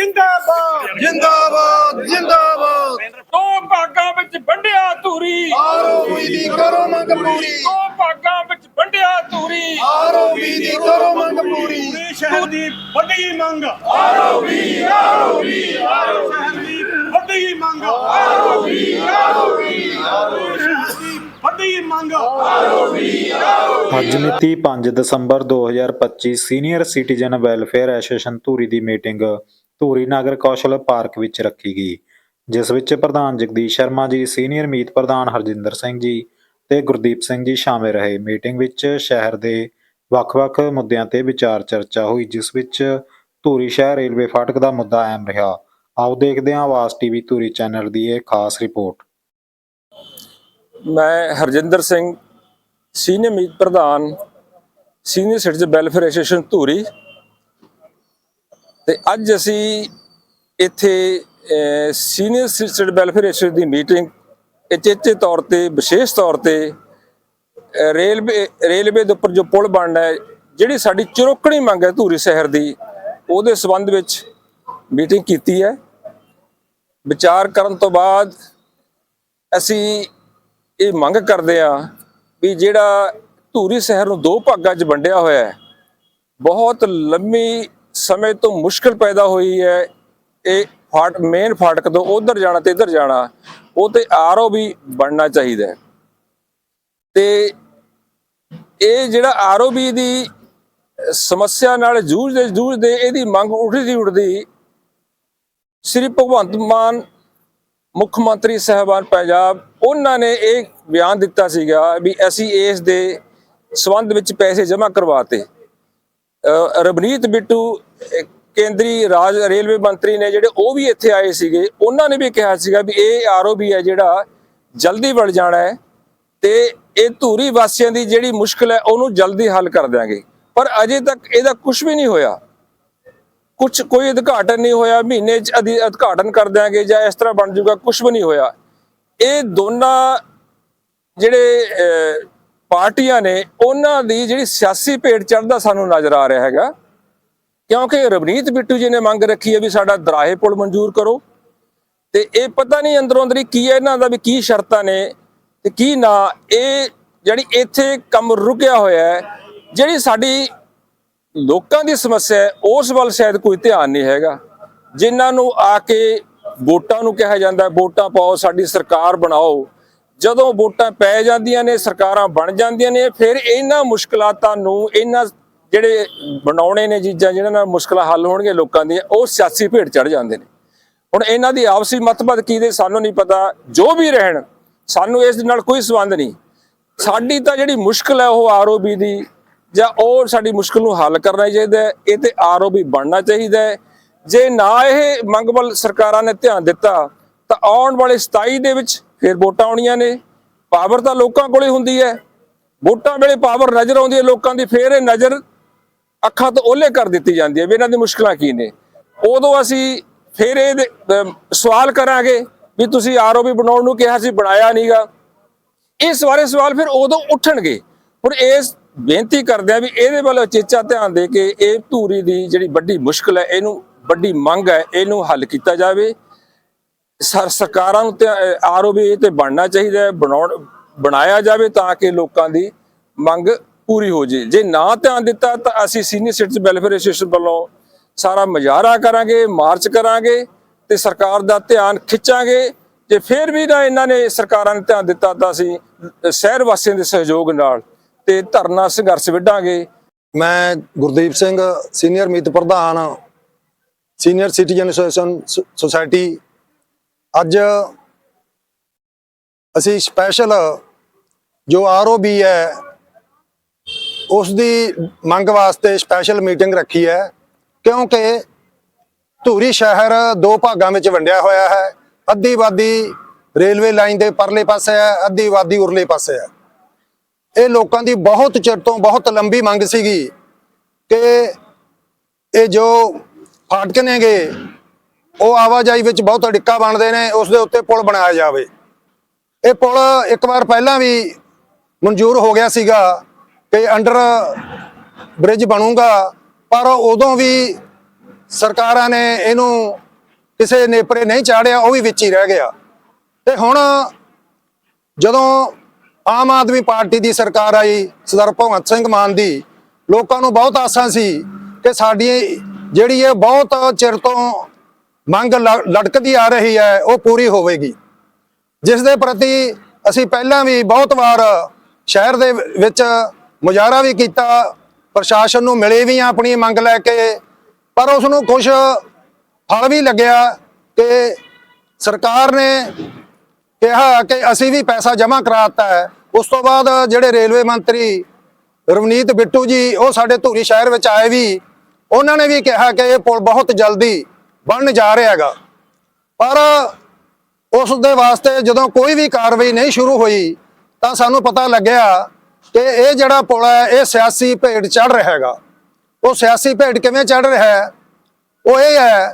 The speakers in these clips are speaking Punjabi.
ਜਿੰਦਾਬਾਦ। ਜਿੰਦਾਬਾਦ ਜਿੰਦਾਬਾਦ। ਦੋ ਭਾਗਾਂ ਵਿੱਚ ਵੰਡਿਆ ਧੂਰੀ। ਆਰਓਬੀ ਦੀ ਕਰੋ ਮੰਗ ਪੂਰੀ। ਦੋ ਭਾਗਾਂ ਵਿੱਚ ਵੰਡਿਆ ਧੂਰੀ। ਆਰਓਬੀ ਦੀ ਕਰੋ ਮੰਗ ਪੂਰੀ। ਪੂਰੇ ਸ਼ਹਿਰ ਦੀ ਵੱਡੀ ਮੰਗ। ਆਰਓਬੀ ਆਰਓਬੀ ਸ਼ਹਿਰ ਦੀ ਵੱਡੀ ਮੰਗ। ਆਰਓਬੀ ਆਰਓਬੀ ਵੱਡੀ ਮੰਗ। ਅੱਜ ਮਿਤੀ 5 ਦਸੰਬਰ 2025 senior citizen welfare association Dhuri ਦੀ ਮੀਟਿੰਗ। ਧੂਰੀ ਨਗਰ ਕੌਸ਼ਲ ਪਾਰਕ ਵਿੱਚ ਰੱਖੀ ਗਈ, ਜਿਸ ਵਿੱਚ ਪ੍ਰਧਾਨ ਜਗਦੀਸ਼ ਸ਼ਰਮਾ ਜੀ, ਸੀਨੀਅਰ ਮੀਤ ਪ੍ਰਧਾਨ ਹਰਜਿੰਦਰ ਸਿੰਘ ਜੀ ਤੇ ਗੁਰਦੀਪ ਸਿੰਘ ਜੀ ਸ਼ਾਮਿਲ ਰਹੇ। ਮੀਟਿੰਗ ਵਿੱਚ ਸ਼ਹਿਰ ਦੇ ਵੱਖ-ਵੱਖ ਮੁੱਦਿਆਂ ਤੇ ਵਿਚਾਰ ਚਰਚਾ ਹੋਈ, ਜਿਸ ਵਿੱਚ ਧੂਰੀ ਸ਼ਹਿਰ ਰੇਲਵੇ ਫਾਟਕ ਦਾ ਮੁੱਦਾ ਅਹਿਮ ਰਿਹਾ। ਆਓ ਦੇਖਦੇ ਹਾਂ ਆਵਾਜ਼ ਟੀਵੀ ਧੂਰੀ ਚੈਨਲ ਦੀ ਇਹ ਖਾਸ ਰਿਪੋਰਟ। ਮੈਂ ਹਰਜਿੰਦਰ ਸਿੰਘ, ਸੀਨੀਅਰ ਮੀਤ ਪ੍ਰਧਾਨ, senior citizen welfare association Dhuri ਤੇ ਅੱਜ ਅਸੀਂ ਇੱਥੇ ਸੀਨੀਅਰ ਸਿਟੀਜ਼ਨ ਵੈਲਫੇਅਰ ਐਸੋਸੀਏਸ਼ਨ ਦੀ ਮੀਟਿੰਗ ਇਚੇਚੇ ਤੌਰ ਤੇ, ਵਿਸ਼ੇਸ਼ ਤੌਰ ਤੇ ਰੇਲਵੇ ਰੇਲਵੇ ਦੇ ਉੱਪਰ ਜੋ ਪੁਲ ਬਣਨਾ ਹੈ, ਜਿਹੜੀ ਸਾਡੀ ਚਿਰੋਕਣੀ ਮੰਗ ਹੈ ਧੂਰੀ ਸ਼ਹਿਰ ਦੀ, ਉਹਦੇ ਸੰਬੰਧ ਵਿੱਚ ਮੀਟਿੰਗ ਕੀਤੀ ਹੈ। ਵਿਚਾਰ ਕਰਨ ਤੋਂ ਬਾਅਦ ਅਸੀਂ ਇਹ ਮੰਗ ਕਰਦੇ ਆ ਵੀ ਜਿਹੜਾ ਧੂਰੀ ਸ਼ਹਿਰ ਨੂੰ ਦੋ ਭਾਗਾਂ 'ਚ ਵੰਡਿਆ ਹੋਇਆ ਹੈ, ਬਹੁਤ ਲੰਮੀ ਸਮੇਂ ਤੋਂ ਮੁਸ਼ਕਲ ਪੈਦਾ ਹੋਈ ਹੈ। ਇਹ ਫਾਟ ਮੇਨ ਫਾਟਕ ਤੋਂ ਉਧਰ ਜਾਣਾ ਤੇ ਇੱਧਰ ਜਾਣਾ, ਉਹ ਤੇ ਆਰਓ ਵੀ ਬਣਨਾ ਚਾਹੀਦਾ ਤੇ ਇਹ ਜਿਹੜਾ ਆਰਓਬੀ ਦੀ ਸਮੱਸਿਆ ਨਾਲ ਜੂਝਦੇ ਜੂਝਦੇ ਇਹਦੀ ਮੰਗ ਉੱਠਦੀ ਉੱਠਦੀ ਸ੍ਰੀ ਭਗਵੰਤ ਮਾਨ, ਮੁੱਖ ਮੰਤਰੀ ਸਾਹਿਬਾਨ ਪੰਜਾਬ, ਉਹਨਾਂ ਨੇ ਇਹ ਬਿਆਨ ਦਿੱਤਾ ਸੀਗਾ ਵੀ ਅਸੀਂ ਇਸ ਦੇ ਸਬੰਧ ਵਿੱਚ ਪੈਸੇ ਜਮ੍ਹਾਂ ਕਰਵਾਤੇ ਅਹ ਰਵਨੀਤ ਬਿੱਟੂ ਕੇਂਦਰੀ ਰਾਜ ਰੇਲਵੇ ਮੰਤਰੀ ਨੇ ਜਿਹੜੇ ਉਹ ਵੀ ਇੱਥੇ ਆਏ ਸੀਗੇ, ਉਹਨਾਂ ਨੇ ਵੀ ਕਿਹਾ ਸੀਗਾ ਵੀ ਇਹ ਆਰਓਬੀ ਹੈ ਜਿਹੜਾ ਜਲਦੀ ਬਣ ਜਾਣਾ ਹੈ ਤੇ ਇਹ ਧੂਰੀ ਵਾਸੀਆਂ ਦੀ ਜਿਹੜੀ ਮੁਸ਼ਕਲ ਹੈ ਉਹਨੂੰ ਜਲਦੀ ਹੱਲ ਕਰ ਦਿਆਂਗੇ। ਪਰ ਅਜੇ ਤੱਕ ਇਹਦਾ ਕੁਝ ਵੀ ਨਹੀਂ ਹੋਇਆ। ਕੁਝ ਕੋਈ ਉਦਘਾਟਨ ਨਹੀਂ ਹੋਇਆ, ਮਹੀਨੇ ਚ ਅਧਿ- ਉਦਘਾਟਨ ਕਰ ਦਿਆਂਗੇ ਜਾਂ ਇਸ ਤਰ੍ਹਾਂ ਬਣ ਜਾਊਗਾ ਕੁਝ ਵੀ ਨਹੀਂ ਹੋਇਆ। ਇਹ ਦੋਨਾਂ ਜਿਹੜੇ ਪਾਰਟੀਆਂ ਨੇ ਉਹਨਾਂ ਦੀ ਜਿਹੜੀ ਸਿਆਸੀ ਭੇਡ ਚੜਦਾ ਸਾਨੂੰ ਨਜ਼ਰ ਆ ਰਿਹਾ ਹੈਗਾ। ਕਿਉਂਕਿ ਰਵਨੀਤ ਬਿੱਟੂ ਜੀ ਨੇ ਮੰਗ ਰੱਖੀ ਹੈ ਵੀ ਸਾਡਾ ਦਰਾਹੇ ਪੁਲ ਮਨਜ਼ੂਰ ਕਰੋ। ਤੇ ਇਹ ਪਤਾ ਨਹੀਂ ਅੰਦਰੋਂ ਅੰਦਰੀ ਕੀ ਹੈ, ਇਹਨਾਂ ਦਾ ਵੀ ਕੀ ਸ਼ਰਤਾਂ ਨੇ ਤੇ ਕੀ ਨਾ। ਇਹ ਜਿਹੜੀ ਇੱਥੇ ਕੰਮ ਰੁਕਿਆ ਹੋਇਆ ਹੈ। ਜਿਹੜੀ ਸਾਡੀ ਲੋਕਾਂ ਦੀ ਸਮੱਸਿਆ ਹੈ, ਉਸ ਵੱਲ ਸ਼ਾਇਦ ਕੋਈ ਧਿਆਨ ਨਹੀਂ ਹੈਗਾ। ਜਿਨ੍ਹਾਂ ਨੂੰ ਆ ਕੇ ਵੋਟਾਂ ਨੂੰ ਕਿਹਾ ਜਾਂਦਾ ਵੋਟਾਂ ਪਾਓ, ਸਾਡੀ ਸਰਕਾਰ ਬਣਾਓ। ਜਦੋਂ ਵੋਟਾਂ ਪੈ ਜਾਂਦੀਆਂ ਨੇ, ਸਰਕਾਰਾਂ ਬਣ ਜਾਂਦੀਆਂ ਨੇ, ਫਿਰ ਇਹਨਾਂ ਮੁਸ਼ਕਲਾਤਾਂ ਨੂੰ, ਇਹਨਾਂ ਜਿਹੜੇ ਬਣਾਉਣੇ ਨੇ ਚੀਜ਼ਾਂ, ਜਿਹਨਾਂ ਨਾਲ ਮੁਸ਼ਕਲਾਂ ਹੱਲ ਹੋਣਗੇ ਲੋਕਾਂ ਦੀਆਂ, ਉਹ ਸਿਆਸੀ ਭੇਡ ਚੜ ਜਾਂਦੇ ਨੇ। ਹੁਣ ਇਹਨਾਂ ਦੀ ਆਪਸੀ ਮਤਭੇਦ ਕੀ ਦੇ, ਸਾਨੂੰ ਨਹੀਂ ਪਤਾ। ਜੋ ਵੀ ਰਹਿਣ, ਸਾਨੂੰ ਇਸ ਨਾਲ ਕੋਈ ਸੰਬੰਧ ਨਹੀਂ। ਸਾਡੀ ਤਾਂ ਜਿਹੜੀ ਮੁਸ਼ਕਲ ਹੈ, ਉਹ ਆਰਓਬੀ ਦੀ, ਜਾਂ ਉਹ ਸਾਡੀ ਮੁਸ਼ਕਲ ਨੂੰ ਹੱਲ ਕਰਨਾ ਚਾਹੀਦਾ ਹੈ, ਇਹ ਤੇ ਆਰਓਬੀ ਬਣਨਾ ਚਾਹੀਦਾ ਹੈ। ਜੇ ਨਾ ਇਹ ਮੰਗ ਵੱਲ ਸਰਕਾਰਾਂ ਨੇ ਧਿਆਨ ਦਿੱਤਾ, ਤਾਂ ਆਉਣ ਵਾਲੇ 27 ਦੇ ਵਿੱਚ ਫਿਰ ਵੋਟਾਂ ਆਉਣੀਆਂ ਨੇ। ਪਾਵਰ ਤਾਂ ਲੋਕਾਂ ਕੋਲੇ ਹੁੰਦੀ ਹੈ। ਵੋਟਾਂ ਵੇਲੇ ਪਾਵਰ ਨਜ਼ਰ ਆਉਂਦੀ ਹੈ ਲੋਕਾਂ ਦੀ। ਫਿਰ ਇਹ ਨਜ਼ਰ ਅੱਖਾਂ ਤੋਂ ਓਲੇ ਕਰ ਦਿੱਤੀ ਜਾਂਦੀ ਹੈ ਵੀ ਇਹਨਾਂ ਦੀ ਮੁਸ਼ਕਲਾਂ ਕੀ ਨੇ। ਉਦੋਂ ਅਸੀਂ ਫਿਰ ਇਹ ਸਵਾਲ ਕਰਾਂਗੇ ਵੀ ਤੁਸੀਂ ਆਰਓਬੀ ਬਣਾਉਣ ਨੂੰ ਕਿਹਾ ਸੀ, ਬਣਾਇਆ ਨਹੀਂਗਾ ਇਹ ਸਾਰੇ ਸਵਾਲ ਫਿਰ ਉਦੋਂ ਉੱਠਣਗੇ। ਹੁਣ ਇਸ ਬੇਨਤੀ ਕਰਦੇ ਆ ਵੀ ਇਹਦੇ ਵੱਲ ਚੇਚਾ ਧਿਆਨ ਦੇ ਕੇ ਇਹ ਧੂਰੀ ਦੀ ਜਿਹੜੀ ਵੱਡੀ ਮੁਸ਼ਕਲ ਹੈ, ਇਹਨੂੰ ਵੱਡੀ ਮੰਗ ਹੈ, ਇਹਨੂੰ ਹੱਲ ਕੀਤਾ ਜਾਵੇ। ਸਰ, ਸਰਕਾਰਾਂ ਨੂੰ ਆਰਓਬੀ ਤੇ ਬਣਨਾ ਚਾਹੀਦਾ ਹੈ, ਬਣਾਉਣ, ਬਣਾਇਆ ਜਾਵੇ ਤਾਂ ਕਿ ਲੋਕਾਂ ਦੀ ਮੰਗ ਪੂਰੀ ਹੋ ਜੇ। ਜੇ ਨਾ ਧਿਆਨ ਦਿੱਤਾ ਤਾਂ ਅਸੀਂ ਸੀਨੀਅਰ ਸਿਟੀਜ਼ਨ ਵੈਲਫੇਅਰ ਐਸੋਸੀਏਸ਼ਨ ਵੱਲੋਂ ਸਾਰਾ ਮੁਜ਼ਾਹਰਾ ਕਰਾਂਗੇ, ਮਾਰਚ ਕਰਾਂਗੇ ਤੇ ਸਰਕਾਰ ਦਾ ਧਿਆਨ ਖਿੱਚਾਂਗੇ। ਜੇ ਫਿਰ ਵੀ ਨਾ ਇਹਨਾਂ ਨੇ ਸਰਕਾਰਾਂ ਨੇ ਧਿਆਨ ਦਿੱਤਾ ਤਾਂ ਅਸੀਂ ਸ਼ਹਿਰ ਵਾਸੀਆਂ ਦੇ ਸਹਿਯੋਗ ਨਾਲ ਤੇ ਧਰਨਾ ਸੰਘਰਸ਼ ਵਿੱਢਾਂਗੇ। ਮੈਂ ਗੁਰਦੀਪ ਸਿੰਘ, ਸੀਨੀਅਰ ਮੀਤ ਪ੍ਰਧਾਨ, ਸੀਨੀਅਰ ਸਿਟੀਜ਼ਨ ਐਸੋਸੀਏਸ਼ਨ ਸੁ- ਅੱਜ ਅਸੀਂ ਸਪੈਸ਼ਲ ਜੋ ਆਰਓਬੀ ਹੈ ਉਸ ਦੀ ਮੰਗ ਵਾਸਤੇ ਸਪੈਸ਼ਲ ਮੀਟਿੰਗ ਰੱਖੀ ਹੈ, ਕਿਉਂਕਿ ਧੂਰੀ ਸ਼ਹਿਰ ਦੋ ਭਾਗਾਂ ਵਿੱਚ ਵੰਡਿਆ ਹੋਇਆ ਹੈ। ਅੱਧੀ ਵਾਦੀ ਰੇਲਵੇ ਲਾਈਨ ਦੇ ਪਰਲੇ ਪਾਸੇ ਹੈ ਅੱਧੀ ਵਾਦੀ ਉਰਲੇ ਪਾਸੇ ਹੈ। ਇਹ ਲੋਕਾਂ ਦੀ ਬਹੁਤ ਚਿਰ ਤੋਂ ਬਹੁਤ ਲੰਬੀ ਮੰਗ ਸੀਗੀ ਕਿ ਇਹ ਜੋ ਫਾਟਕ ਨੇਗੇ ਉਹ ਆਵਾਜਾਈ ਵਿੱਚ ਬਹੁਤ ਅੜਿੱਕਾ ਬਣਦੇ ਨੇ, ਉਸ ਦੇ ਉੱਤੇ ਪੁਲ ਬਣਾਇਆ ਜਾਵੇ। ਇਹ ਪੁਲ ਇੱਕ ਵਾਰ ਪਹਿਲਾਂ ਵੀ ਮਨਜ਼ੂਰ ਹੋ ਗਿਆ ਸੀਗਾ ਕਿ ਅੰਡਰ ਬ੍ਰਿਜ ਬਣੂਗਾ, ਪਰ ਉਦੋਂ ਵੀ ਸਰਕਾਰਾਂ ਨੇ ਇਹਨੂੰ ਕਿਸੇ ਨੇਪਰੇ ਨਹੀਂ ਚਾੜਿਆ, ਉਹ ਵੀ ਵਿੱਚ ਹੀ ਰਹਿ ਗਿਆ। ਤੇ ਹੁਣ ਜਦੋਂ ਆਮ ਆਦਮੀ ਪਾਰਟੀ ਦੀ ਸਰਕਾਰ ਆਈ, ਸਰਦਾਰ ਭਗਵੰਤ ਸਿੰਘ ਮਾਨ ਦੀ, ਲੋਕਾਂ ਨੂੰ ਬਹੁਤ ਆਸਾਂ ਸੀ ਕਿ ਸਾਡੀ ਜਿਹੜੀ ਇਹ ਬਹੁਤ ਚਿਰ ਤੋਂ ਮੰਗ ਲ- ਲਟਕਦੀ ਆ ਰਹੀ ਹੈ, ਉਹ ਪੂਰੀ ਹੋਵੇਗੀ। ਜਿਸ ਦੇ ਪ੍ਰਤੀ ਅਸੀਂ ਪਹਿਲਾਂ ਵੀ ਬਹੁਤ ਵਾਰ ਸ਼ਹਿਰ ਦੇ ਵਿੱਚ ਮੁਜ਼ਾਹਰਾ ਵੀ ਕੀਤਾ, ਪ੍ਰਸ਼ਾਸਨ ਨੂੰ ਮਿਲੇ ਵੀ ਆ ਆਪਣੀ ਮੰਗ ਲੈ ਕੇ, ਪਰ ਉਸ ਨੂੰ ਕੁਝ ਫਲ ਵੀ ਲੱਗਿਆ ਕਿ ਸਰਕਾਰ ਨੇ ਕਿਹਾ ਕਿ ਅਸੀਂ ਵੀ ਪੈਸਾ ਜਮ੍ਹਾਂ ਕਰਾਤਾ ਹੈ। ਉਸ ਤੋਂ ਬਾਅਦ ਜਿਹੜੇ ਰੇਲਵੇ ਮੰਤਰੀ ਰਵਨੀਤ ਬਿੱਟੂ ਜੀ, ਉਹ ਸਾਡੇ ਧੂਰੀ ਸ਼ਹਿਰ ਵਿੱਚ ਆਏ ਵੀ, ਉਹਨਾਂ ਨੇ ਵੀ ਕਿਹਾ ਕਿ ਇਹ ਪੁਲ ਬਹੁਤ ਜਲਦੀ ਬਣਨ ਜਾ ਰਿਹਾ ਹੈਗਾ। ਪਰ ਉਸ ਦੇ ਵਾਸਤੇ ਜਦੋਂ ਕੋਈ ਵੀ ਕਾਰਵਾਈ ਨਹੀਂ ਸ਼ੁਰੂ ਹੋਈ, ਤਾਂ ਸਾਨੂੰ ਪਤਾ ਲੱਗਿਆ ਕਿ ਇਹ ਜਿਹੜਾ ਪੁਲ ਹੈ, ਇਹ ਸਿਆਸੀ ਭੇਡ ਚੜ ਰਿਹਾ ਹੈਗਾ। ਉਹ ਸਿਆਸੀ ਭੇਡ ਕਿਵੇਂ ਚੜ ਰਿਹਾ ਹੈ? ਉਹ ਇਹ ਹੈ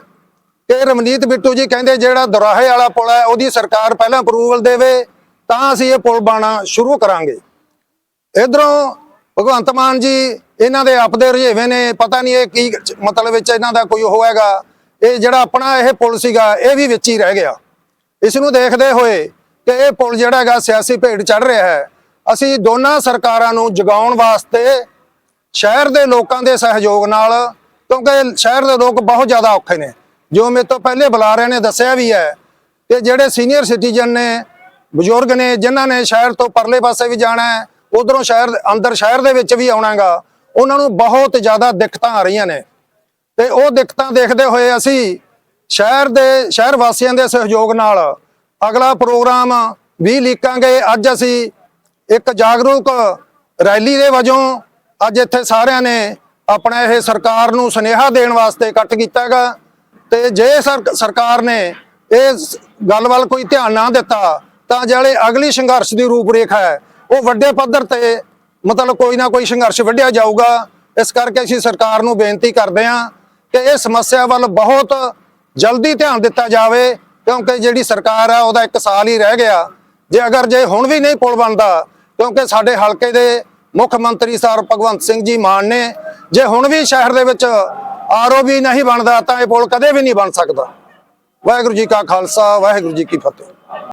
ਕਿ ਰਮਨੀਤ ਬਿੱਟੂ ਜੀ ਕਹਿੰਦੇ ਜਿਹੜਾ ਦੁਰਾਹੇ ਵਾਲਾ ਪੁਲ ਹੈ, ਉਹਦੀ ਸਰਕਾਰ ਪਹਿਲਾਂ ਅਪਰੂਵਲ ਦੇਵੇ, ਤਾਂ ਅਸੀਂ ਇਹ ਪੁਲ ਬਾਣਾ ਸ਼ੁਰੂ ਕਰਾਂਗੇ। ਇਧਰੋਂ ਭਗਵੰਤ ਮਾਨ ਜੀ, ਇਹਨਾਂ ਦੇ ਆਪਦੇ ਰੁਝੇਵੇਂ ਨੇ, ਪਤਾ ਨਹੀਂ ਇਹ ਕੀ ਮਤਲਬ ਵਿੱਚ ਇਹਨਾਂ ਦਾ ਕੋਈ ਉਹ ਹੈਗਾ। ਇਹ ਜਿਹੜਾ ਆਪਣਾ ਇਹ ਪੁਲ ਸੀਗਾ, ਇਹ ਵੀ ਵਿੱਚ ਹੀ ਰਹਿ ਗਿਆ। ਇਸ ਨੂੰ ਦੇਖਦੇ ਹੋਏ ਕਿ ਇਹ ਪੁਲ ਜਿਹੜਾ ਹੈਗਾ ਸਿਆਸੀ ਭੇਡ ਚੜ ਰਿਹਾ ਹੈ। ਅਸੀਂ ਦੋਨਾਂ ਸਰਕਾਰਾਂ ਨੂੰ ਜਗਾਉਣ ਵਾਸਤੇ ਸ਼ਹਿਰ ਦੇ ਲੋਕਾਂ ਦੇ ਸਹਿਯੋਗ ਨਾਲ, ਕਿਉਂਕਿ ਸ਼ਹਿਰ ਦੇ ਲੋਕ ਬਹੁਤ ਜ਼ਿਆਦਾ ਔਖੇ ਨੇ। ਜੋ ਮੇਰੇ ਤੋਂ ਪਹਿਲੇ ਬੁਲਾਰਿਆਂ ਨੇ, ਦੱਸਿਆ ਵੀ ਹੈ ਕਿ ਜਿਹੜੇ ਸੀਨੀਅਰ ਸਿਟੀਜ਼ਨ ਨੇ, ਬਜ਼ੁਰਗ ਨੇ, ਜਿਨ੍ਹਾਂ ਨੇ ਸ਼ਹਿਰ ਤੋਂ ਪਰਲੇ ਪਾਸੇ ਵੀ ਜਾਣਾ ਹੈ, ਉਧਰੋਂ ਸ਼ਹਿਰ, ਅੰਦਰ ਸ਼ਹਿਰ ਦੇ ਵਿੱਚ ਵੀ ਆਉਣਾਗਾ ਉਹਨਾਂ ਨੂੰ ਬਹੁਤ ਜ਼ਿਆਦਾ ਦਿੱਕਤਾਂ ਆ ਰਹੀਆਂ ਨੇ। ਤੇ ਉਹ ਦਿੱਕਤਾਂ ਦੇਖਦੇ ਹੋਏ ਅਸੀਂ ਸ਼ਹਿਰ ਦੇ, ਸ਼ਹਿਰ ਵਾਸੀਆਂ ਦੇ ਸਹਿਯੋਗ ਨਾਲ ਅਗਲਾ ਪ੍ਰੋਗਰਾਮ ਵੀ ਲੀਕਾਂਗੇ। ਅੱਜ ਅਸੀਂ ਇੱਕ ਜਾਗਰੂਕ ਰੈਲੀ ਦੇ ਵਜੋਂ ਅੱਜ ਇੱਥੇ ਸਾਰਿਆਂ ਨੇ ਆਪਣਾ ਇਹ ਸਰਕਾਰ ਨੂੰ ਸੁਨੇਹਾ ਦੇਣ ਵਾਸਤੇ ਇਕੱਠ ਕੀਤਾ ਹੈਗਾ। ਤੇ ਜੇ ਸਰ- ਸਰਕਾਰ ਨੇ ਇਹ ਗੱਲ ਵੱਲ ਕੋਈ ਧਿਆਨ ਨਾ ਦਿੱਤਾ, ਤਾਂ ਜਿਹੜੇ ਅਗਲੀ ਸੰਘਰਸ਼ ਦੀ ਰੂਪਰੇਖਾ ਹੈ, ਉਹ ਵੱਡੇ ਪੱਧਰ ਤੇ ਮਤਲਬ ਕੋਈ ਨਾ ਕੋਈ ਸੰਘਰਸ਼ ਵੱਢਿਆ ਜਾਊਗਾ। ਇਸ ਕਰਕੇ ਅਸੀਂ ਸਰਕਾਰ ਨੂੰ ਬੇਨਤੀ ਕਰਦੇ ਹਾਂ ਕਿ ਇਹ ਸਮੱਸਿਆ ਵੱਲ ਬਹੁਤ ਜਲਦੀ ਧਿਆਨ ਦਿੱਤਾ ਜਾਵੇ, ਕਿਉਂਕਿ ਜਿਹੜੀ ਸਰਕਾਰ ਆ, ਉਹਦਾ ਇੱਕ ਸਾਲ ਹੀ ਰਹਿ ਗਿਆ। ਜੇ ਅਗਰ ਜੇ ਹੁਣ ਵੀ ਨਹੀਂ ਪੁਲ ਬਣਦਾ, ਕਿਉਂਕਿ ਸਾਡੇ ਹਲਕੇ ਦੇ ਮੁੱਖ ਮੰਤਰੀ ਸਰ ਭਗਵੰਤ ਸਿੰਘ ਜੀ ਮਾਨ ਨੇ, ਜੇ ਹੁਣ ਵੀ ਸ਼ਹਿਰ ਦੇ ਵਿੱਚ ਆਰਓਬੀ ਨਹੀਂ ਬਣਦਾ, ਤਾਂ ਇਹ ਪੁਲ ਕਦੇ ਵੀ ਨਹੀਂ ਬਣ ਸਕਦਾ। ਵਾਹਿਗੁਰੂ ਜੀ ਕਾ ਖਾਲਸਾ, ਵਾਹਿਗੁਰੂ ਜੀ ਕੀ ਫਤਿਹ।